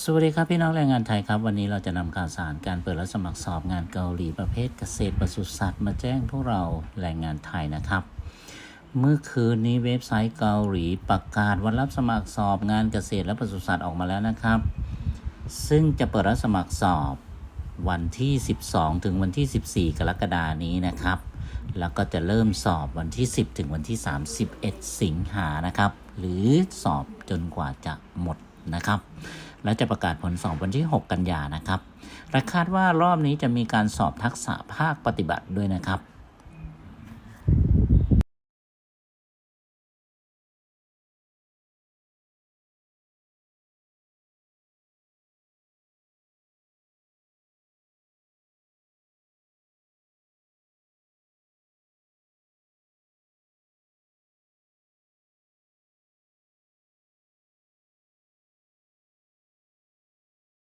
สวัสดีครับพี่น้องแรงงานไทยครับ วันนี้เราจะนำข่าวสารการเปิดรับสมัครสอบงานเกาหลีประเภทเกษตรปศุสัตว์มาแจ้งพวกเราแรงงานไทยนะครับ เมื่อคืนนี้เว็บไซต์เกาหลีประกาศวันรับสมัครสอบงานเกษตรและปศุสัตว์ออกมาแล้วนะครับ ซึ่งจะเปิดรับสมัครสอบวันที่ 12 ถึงวันที่ 14 กรกฎานี้นะครับ แล้วก็จะเริ่มสอบวันที่ 10 ถึงวันที่ 31 สิงหานะครับ หรือสอบจนกว่าจะหมดนะครับ และจะประกาศผลสอบวันที่ 6 กันยานะครับและคาดว่ารอบนี้จะมีการสอบทักษะภาคปฏิบัติด้วยนะครับ